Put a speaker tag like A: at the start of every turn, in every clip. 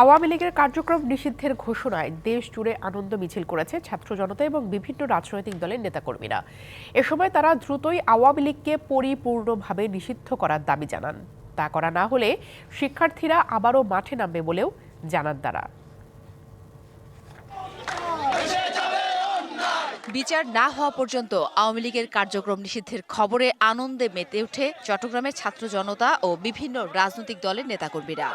A: আওয়ামী লীগের কার্যক্রম নিষিদ্ধের ঘোষণায় দেশ জুড়ে আনন্দ মিছিল করেছে ছাত্র জনতা এবং বিভিন্ন রাজনৈতিক দলের নেতাকর্মীরা। এ সময় তারা দ্রুতই আওয়ামী লীগকে পরিপূর্ণভাবে নিষিদ্ধ করার দাবি জানান। তা করা না হলে শিক্ষার্থীরা আবারও মাঠে নামবে বলেও জানান তারা।
B: বিচার না হওয়া পর্যন্ত আওয়ামী লীগের কার্যক্রম নিষিদ্ধের খবরে আনন্দে মেতে উঠে চট্টগ্রামের ছাত্র জনতা ও বিভিন্ন রাজনৈতিক দলের নেতাকর্মীরা।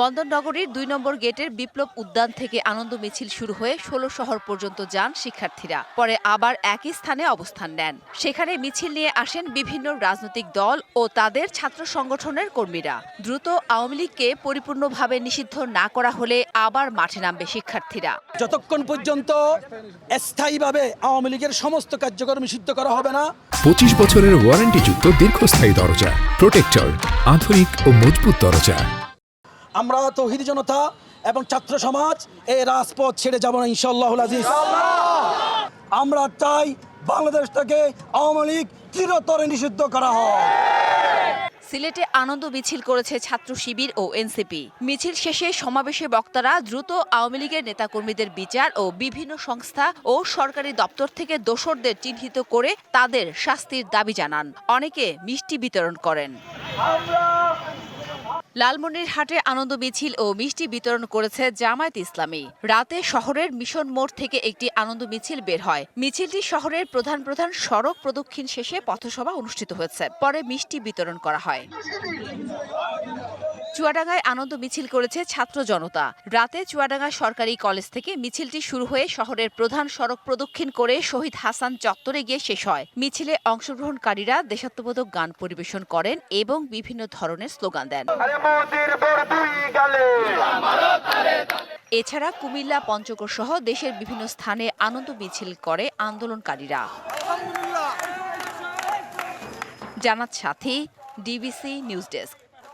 B: বন্দরনগরীর দুই নম্বর গেটের বিপ্লব উদ্যান থেকে আনন্দ মিছিল শুরু হয়ে ষোলো শহর পর্যন্ত যান শিক্ষার্থীরা। পরে আবার একই স্থানে অবস্থান নেন। সেখানে মিছিল নিয়ে আসেন বিভিন্ন রাজনৈতিক দল ও তাদের ছাত্র সংগঠনের কর্মীরা। দ্রুত আওয়ামী লীগকে পরিপূর্ণভাবে নিষিদ্ধ না করা হলে আবার মাঠে নামবে শিক্ষার্থীরা।
C: যতক্ষণ পর্যন্ত স্থায়ীভাবে আওয়ামী লীগের সমস্ত কার্যক্রম নিষিদ্ধ করা হবে না
D: পঁচিশ বছরের ওয়ারেন্টিযুক্ত দীর্ঘস্থায়ী দরজা প্রোটেক্টর আধুনিক ও মজবুত দরজা।
C: আমরা তৌহিদ জনতা এবং ছাত্র সমাজ এই রাজপথ ছেড়ে যাব না ইনশাল্লাহ আজিজ। আমরা চাই বাংলাদেশ থেকে আওয়ামী লীগ চিরতরে নিষিদ্ধ করা হয়
B: সিলেটে আনন্দ মিছিল করেছে ছাত্র শিবির ও এনসিপি। মিছিল শেষে সমাবেশে বক্তারা দ্রুত আওয়ামী লীগের নেতাকর্মীদের বিচার ও বিভিন্ন সংস্থা ও সরকারি দপ্তর থেকে দোসরদের চিহ্নিত করে তাদের শাস্তির দাবি জানান। অনেকে মিষ্টি বিতরণ করেন। লালমনিরহাটে আনন্দ মিছিল ও মিষ্টি বিতরণ করেছে জামায়াত ইসলামী। রাতে শহরের মিশন মোড় থেকে একটি আনন্দ মিছিল বের হয়। মিছিলটি শহরের প্রধান প্রধান সড়ক প্রদক্ষিণ শেষে পথসভা অনুষ্ঠিত হয়েছে। পরে মিষ্টি বিতরণ করা হয়। চুয়াডাঙ্গায় আনন্দ মিছিল করেছে ছাত্র জনতা। রাতে চুয়াডাঙ্গা সরকারি কলেজ থেকে মিছিলটি শুরু হয়ে শহরের প্রধান সড়ক প্রদক্ষিণ করে শহীদ হাসান চত্বরে গিয়ে শেষ হয়। মিছিলে অংশগ্রহণকারীরা দেশাত্মবোধক গান পরিবেশন করেন এবং বিভিন্ন ধরনের স্লোগান দেন। এছাড়া কুমিল্লা পঞ্চগড় সহ দেশের বিভিন্ন স্থানে আনন্দ মিছিল করে আন্দোলনকারীরা। জানাত সাথী ডিবিসি নিউজ ডেস্ক।